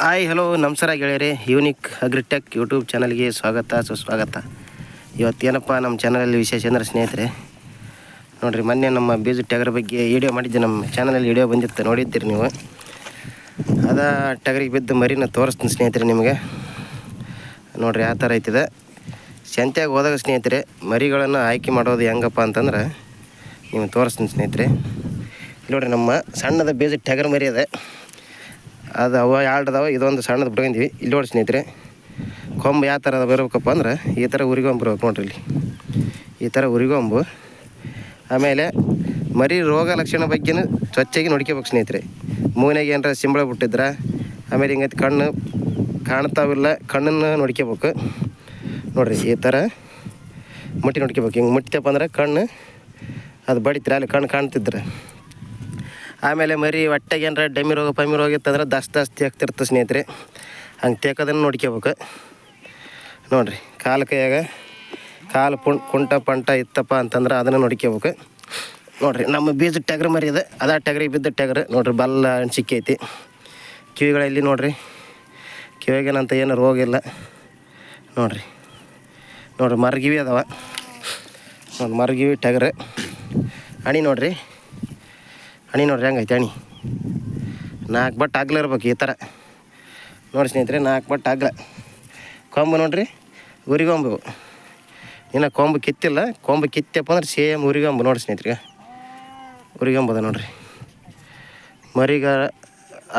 Hi hello ನಮಸ್ಕಾರ ಗೆಳೆಯರೆ. Unique agritech YouTube ಚಾನಲ್ಗೆ ಸ್ವಾಗತ, ಸುಸ್ವಾಗತ. ಇವತ್ತೇನಪ್ಪ ನಮ್ಮ ಚಾನಲಲ್ಲಿ ವಿಶೇಷ ಅಂದ್ರೆ ಸ್ನೇಹಿತರೆ? ನೋಡಿರಿ, ಮೊನ್ನೆ ನಮ್ಮ ಬೀಜ ಟಗರ ಬಗ್ಗೆ ವಿಡಿಯೋ ಮಾಡಿದ್ದೆ. ನಮ್ಮ ಚಾನಲಲ್ಲಿ ವಿಡಿಯೋ ಬಂದಿತ್ತು, ನೋಡಿದ್ದೀರಿ ನೀವು. ಅದ ಟಗರಿಗೆ ಬಿದ್ದು ಮರಿನ ತೋರಿಸ್ತೀನಿ ಸ್ನೇಹಿತರೆ ನಿಮಗೆ. ನೋಡಿರಿ, ಆ ಥರ ಐತಿದೆ. ಸಂತ್ಯಾಗ ಹೋದಾಗ ಸ್ನೇಹಿತರೆ, ಮರಿಗಳನ್ನು ಆಯ್ಕೆ ಮಾಡೋದು ಹೆಂಗಪ್ಪ ಅಂತಂದ್ರೆ ನೀವು ತೋರಿಸ್ತೀನಿ ಸ್ನೇಹಿತರೆ. ನೋಡ್ರಿ, ನಮ್ಮ ಸಣ್ಣದ ಬೀಜ ಟಗರ್ ಮರಿ ಅದ ಅದು ಅವ ಎರಡು ಅದಾವೆ ಇದೊಂದು ಸಣ್ಣದು ಬಿಡ್ಕೊಂಡಿವಿ. ಇಲ್ಲಿ ನೋಡಿ ಸ್ನೇಹಿತರೆ, ಕೊಂಬು ಯಾವ ಥರ ಬರ್ಬೇಕಪ್ಪ ಅಂದ್ರೆ, ಈ ಥರ ಉರಿಗೊಂಬು ಬರ್ಬೇಕು ನೋಡ್ರಿ ಇಲ್ಲಿ. ಈ ಥರ ಉರಿಗೊಂಬು ಆಮೇಲೆ ಮರಿ ರೋಗ ಲಕ್ಷಣ ಬಗ್ಗೆನೂ ಸ್ವಚ್ಛಾಗಿ ನೋಡ್ಕೋಬೇಕು ಸ್ನೇಹಿತರೆ. ಮೂನೆಗೆ ಏನಾರ ಸಿಂಬಳ ಬಿಟ್ಟಿದ್ರೆ, ಆಮೇಲೆ ಹಿಂಗೈತೆ ಕಣ್ಣು ಕಾಣ್ತಾವಿಲ್ಲ, ಕಣ್ಣನ್ನು ನೋಡ್ಕೋಬೇಕು. ನೋಡ್ರಿ, ಈ ಥರ ಮುಟ್ಟಿ ನೋಡ್ಕೋಬೇಕು. ಹಿಂಗೆ ಮುಟ್ಟಿತಪ್ಪ ಅಂದ್ರೆ ಕಣ್ಣು, ಅದು ಬಡಿತೀರ ಅಲ್ಲಿ ಕಣ್ಣು ಕಾಣ್ತಿದ್ರೆ. ಆಮೇಲೆ ಮರಿ ಹೊಟ್ಟೆಗೆ ಏನಾರ ಡೆಮಿ ರೋಗ ಪಮಿ ರೋಗ ಇತ್ತಂದ್ರೆ ದಸ್ ದಸ್ ತೇಗ್ತಿರ್ತದೆ ಸ್ನೇಹಿತರೆ. ಹಂಗೆ ತೇಕೋದನ್ನು ನೋಡ್ಕೋಬೇಕು ನೋಡಿರಿ, ಕಾಲು ಕೈಯಾಗ ಕಾಲು ಪುಂ, ಕುಂಟ ಪಂಟ ಇತ್ತಪ್ಪ ಅಂತಂದ್ರೆ ಅದನ್ನು ನೋಡ್ಕೋಬೇಕು ನೋಡಿರಿ, ನಮ್ಮ ಬೀಜ ಟಗರು ಮರಿ ಇದೆ ಅದ ಟಗರಿಗೆ ಬಿದ್ದ ಟಗರು. ನೋಡಿರಿ, ಬಲ್ಲ ಸಿಕ್ಕೈತಿ ಕಿವಿಗಳಲ್ಲಿ ನೋಡಿರಿ. ಕಿವಿಗೇನಂತ ಏನು ರೋಗ ಇಲ್ಲ. ನೋಡಿರಿ ನೋಡಿರಿ, ಮರಗಿವಿ ಅದಾವ. ನೋಡಿ ಮರಗಿವಿ ಟಗರು. ಅಣಿ ನೋಡಿರಿ. ಹಣಿ ನೋಡ್ರಿ ಹೆಂಗೈತೆ ಹಣಿ ನಾಲ್ಕು ಬಟ್ ಅಗ್ಲ ಇರ್ಬೇಕು ಈ ಥರ ನೋಡಿ ಸ್ನೇಹಿತರೆ ನಾಲ್ಕು ಬಟ್ ಅಗ್ಲ ಕೊಂಬು ನೋಡ್ರಿ ಉರಿಗೊಂಬು ಇನ್ನು ಕೊಂಬು ಕಿತ್ತಿಲ್ಲ. ಕೊಂಬು ಕಿತ್ತಪ್ಪ ಅಂದ್ರೆ ಸೇಮ್ ಉರಿಗೊಂಬು ನೋಡಿ ಸ್ನೇಹಿತರಿಗೆ. ಉರಿಗೊಂಬದ ನೋಡಿರಿ. ಮರಿಗ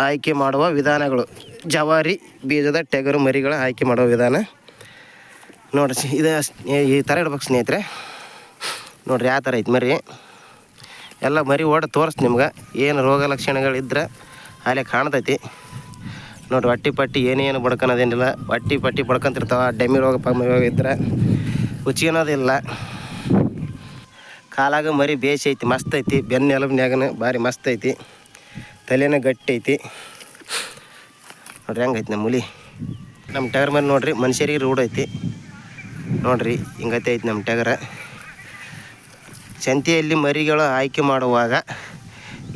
ಆಯ್ಕೆ ಮಾಡುವ ವಿಧಾನಗಳು. ಜವಾರಿ ಬೀಜದ ಟೆಗರು ಮರಿಗಳ ಆಯ್ಕೆ ಮಾಡುವ ವಿಧಾನ. ನೋಡ್ರಿ, ಇದು ಈ ಥರ ಇಡ್ಬೇಕು ಸ್ನೇಹಿತರೆ. ನೋಡಿರಿ ಯಾವ ಥರ ಐತೆ ಮರಿ. ಎಲ್ಲ ಮರಿ ಓಡ ತೋರಿಸ್ ನಿಮ್ಗೆ. ಏನು ರೋಗ ಲಕ್ಷಣಗಳಿದ್ರೆ ಅಲ್ಲೇ ಕಾಣ್ತೈತಿ. ನೋಡಿ ಹೊಟ್ಟಿ ಪಟ್ಟಿ ಏನೇನು ಬಡ್ಕೊಳೋದೇನಿಲ್ಲ ಹೊಟ್ಟಿ ಪಟ್ಟಿ ಬಡ್ಕೊಂತಿರ್ತಾವ. ಡೆಮಿ ರೋಗ ಪಮ್ಮಿ ರೋಗ ಇದ್ರೆ ಇಲ್ಲ ಕಾಲಾಗ ಮರಿ ಬೇಸಿ ಐತಿ, ಮಸ್ತ್ ಐತಿ. ಬೆನ್ನ ಎಲಬ್ನ್ಯಾಗನ ಭಾರಿ ಮಸ್ತ್ ಐತಿ. ತಲೆನ ಗಟ್ಟಿ ಐತಿ. ನೋಡ್ರಿ ಹೆಂಗೈತಿ ನಮ್ಮ ಹುಲಿ. ನಮ್ಮ ಟಗರ್ ಮರಿ ನೋಡ್ರಿ, ಮನುಷ್ಯರಿಗೆ ರೂಢ ಐತಿ. ನೋಡ್ರಿ, ಹಿಂಗೈತೆ ಐತಿ ನಮ್ಮ ಟಗರ. ಸಂತೆಯಲ್ಲಿ ಮರಿಗಳು ಆಯ್ಕೆ ಮಾಡುವಾಗ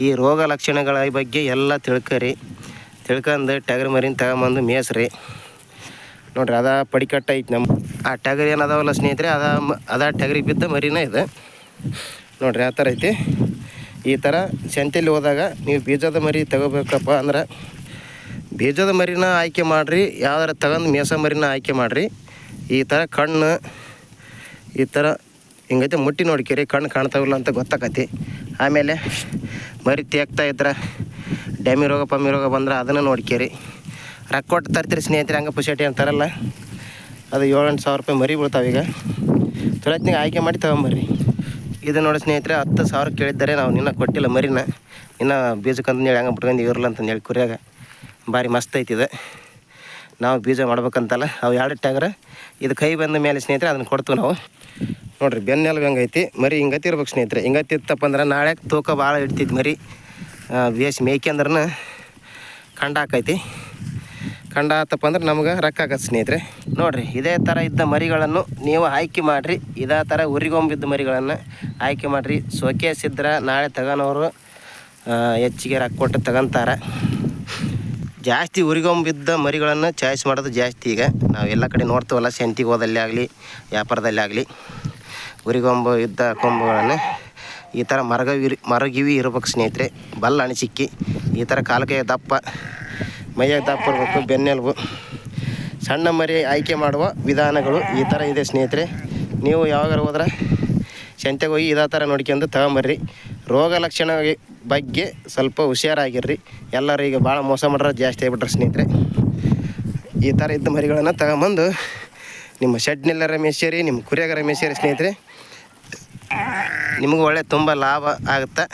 ಈ ರೋಗ ಲಕ್ಷಣಗಳ ಬಗ್ಗೆ ಎಲ್ಲ ತಿಳ್ಕರಿ. ತಿಳ್ಕೊಂಡು ಟಗರ್ ಮರಿನ ತಗೊಂಬಂದು ಮೇಸ್ರಿ ನೋಡ್ರಿ, ಅದ ಪಡಿಕಟ್ಟ ಐತೆ ನಮ್ಮ ಆ ಟಗರ್ ಏನದಾವಲ್ಲ ಸ್ನೇಹಿತರೆ, ಅದ ಅದ ಟಗರಿಗೆ ಬಿದ್ದ ಮರಿನ ಇದೆ. ನೋಡ್ರಿ, ಆ ಥರ ಐತಿ. ಈ ಥರ ಸಂತೆಯಲ್ಲಿ ಹೋದಾಗ ನೀವು ಬೀಜದ ಮರಿ ತಗೋಬೇಕಪ್ಪ ಅಂದ್ರೆ, ಬೀಜದ ಮರಿನ ಆಯ್ಕೆ ಮಾಡಿರಿ, ಯಾವ್ದಾರ ತಗೊಂಡು ಮೇಸ ಮರಿನ ಆಯ್ಕೆ ಮಾಡಿರಿ. ಈ ಥರ ಕಣ್ಣು, ಈ ಥರ ಹಿಂಗೈತೆ ಮುಟ್ಟಿ ನೋಡ್ಕೇರಿ ಕಣ್ಣು ಕಾಣ್ತಾವಿಲ್ಲ ಅಂತ ಗೊತ್ತಾಕತಿ. ಆಮೇಲೆ ಮರಿ ತೇಗ್ತಾ ಇದ್ರೆ, ಡ್ಯಾಮಿ ರೋಗ, ಪಮ್ಮಿ ರೋಗ ಬಂದ್ರೆ ಅದನ್ನು ನೋಡ್ಕೇರಿ ರೊಕ್ಕ ಕೊಟ್ಟು ತರ್ತೀರಿ ಸ್ನೇಹಿತರೆ, ಹಂಗೆ ಪುಷಟಿ ಅಂತಾರಲ್ಲ ಅದು ಏಳೆಂಟು ಸಾವಿರ ರೂಪಾಯಿ ಮರಿ ಬೀಳ್ತಾವೆ ಈಗ. ಚೊಲೋತ್ನಾಗ ಆಯ್ಕೆ ಮಾಡಿ ತಗೊಂಬರ್ರಿ ಇದು ನೋಡಿ ಸ್ನೇಹಿತರೆ, ಹತ್ತು ಸಾವಿರ ಕೇಳಿದ್ದಾರೆ ನಾವು ನಿನ್ನ ಕೊಟ್ಟಿಲ್ಲ ಮರಿನ. ಇನ್ನು ಬೀಜಕ್ಕಂತ ಹೇಳಿ ಹಂಗೆ ಬಿಟ್ಕೊಂಡು ಇರಲ್ಲ ಅಂತಂದು ಹೇಳಿ ಕುರಿಯಾಗ. ಭಾರಿ ಮಸ್ತ್ ಐತಿದೆ ನಾವು ಬೀಜ ಮಾಡ್ಬೇಕಂತಲ್ಲ, ಅವು ಎರಡು ಟ್ಯಾಗ್ರ. ಇದು ಕೈ ಬಂದ ಮೇಲೆ ಸ್ನೇಹಿತರೆ, ಅದನ್ನು ಕೊಡ್ತೀವಿ ನಾವು. ನೋಡ್ರಿ ಬೆನ್ನೆಲ್ಲ ಹೆಂಗೈತಿ ಮರಿ ಹಿಂಗತಿ ಇರ್ಬೇಕು ಸ್ನೇಹಿತರೆ. ಹಿಂಗತ್ತಿತ್ತಪ್ಪ ಅಂದ್ರೆ ನಾಳೆ ತೂಕ ಭಾಳ ಇಡ್ತೈತಿ ಮರಿ. ಬೇಸ್ ಅಂದ್ರೆ ಕಂಡ ಹಾಕೈತಿ. ಕಂಡ ಆತಪ್ಪ ಅಂದ್ರೆ ನಮ್ಗೆ ರೊಕ್ಕ ಆಗತ್ತೆ ಸ್ನೇಹಿತರೆ. ನೋಡಿರಿ, ಇದೇ ಥರ ಇದ್ದ ಮರಿಗಳನ್ನು ನೀವು ಆಯ್ಕೆ ಮಾಡಿರಿ. ಇದೇ ಥರ ಉರಿಗೊಂಬಿದ್ದ ಮರಿಗಳನ್ನು ಆಯ್ಕೆ ಮಾಡಿರಿ. ಸೋಕೇಸ್ ಇದ್ರೆ ನಾಳೆ ತಗೋನವರು ಹೆಚ್ಚಿಗೆ ರೊಕ್ಕ ಕೊಟ್ಟು ತಗೊಂತಾರೆ. ಜಾಸ್ತಿ ಉರಿಗೊಂಬಿದ್ದ ಮರಿಗಳನ್ನು ಚಾಯ್ಸ್ ಮಾಡೋದು ಜಾಸ್ತಿ ಈಗ. ನಾವು ಎಲ್ಲ ಕಡೆ ನೋಡ್ತೇವಲ್ಲ ಸೆಂತಿಗೆ ಹೋದಲ್ಲಿ ಆಗಲಿ, ವ್ಯಾಪಾರದಲ್ಲಿ ಆಗಲಿ. ಉರಿಗೊಂಬು ಇದ್ದ ಕೊಂಬುಗಳನ್ನು ಈ ಥರ ಮರಗವಿರಿ ಮರಗಿವಿ ಇರ್ಬೇಕು ಸ್ನೇಹಿತರೆ. ಬಲ್ಲ ಅಣಿಸಿಕ್ಕಿ, ಈ ಥರ ಕಾಲುಕೈ ದಪ್ಪ ಮೈಯಾಗ ದಪ್ಪ ಇರಬೇಕು, ಬೆನ್ನೆಲುಬು. ಸಣ್ಣ ಮರಿ ಆಯ್ಕೆ ಮಾಡುವ ವಿಧಾನಗಳು ಈ ಥರ ಇದೆ ಸ್ನೇಹಿತರೆ. ನೀವು ಯಾವಾಗಾರು ಹೋದ್ರೆ ಸಂತೆಗೆ ಹೋಗಿ ಇದೇ ಥರ ನೋಡ್ಕೊಂಡು ತಗೊಂಬರ್ರಿ. ರೋಗ ಲಕ್ಷಣ ಬಗ್ಗೆ ಸ್ವಲ್ಪ ಹುಷಾರಾಗಿರ್ರಿ. ಎಲ್ಲರೂ ಈಗ ಭಾಳ ಮೋಸ ಮಾಡ್ರೆ ಜಾಸ್ತಿ ಆಗಿಬಿಟ್ರೆ ಸ್ನೇಹಿತರೆ. ಈ ಥರ ಇದ್ದ ಮರಿಗಳನ್ನು ತಗೊಂಬಂದು ನಿಮ್ಮ ಶೆಡ್ನೆಲ್ಲರ ಮೇಸೇರಿ ನಿಮ್ಮ ಕುರಿಯಾಗರ ಮೇಸೇರಿ ಸ್ನೇಹಿತರೆ. ನಿಮಗೂ ಒಳ್ಳೆ ತುಂಬ ಲಾಭ ಆಗುತ್ತೆ.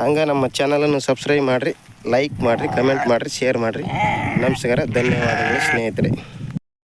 ಹಂಗೆ ನಮ್ಮ ಚಾನಲನ್ನು ಸಬ್ಸ್ಕ್ರೈಬ್ ಮಾಡಿರಿ, ಲೈಕ್ ಮಾಡಿರಿ, ಕಮೆಂಟ್ ಮಾಡಿರಿ, ಶೇರ್ ಮಾಡಿರಿ. ನಮಸ್ಕಾರ, ಧನ್ಯವಾದಗಳು ಸ್ನೇಹಿತರೆ.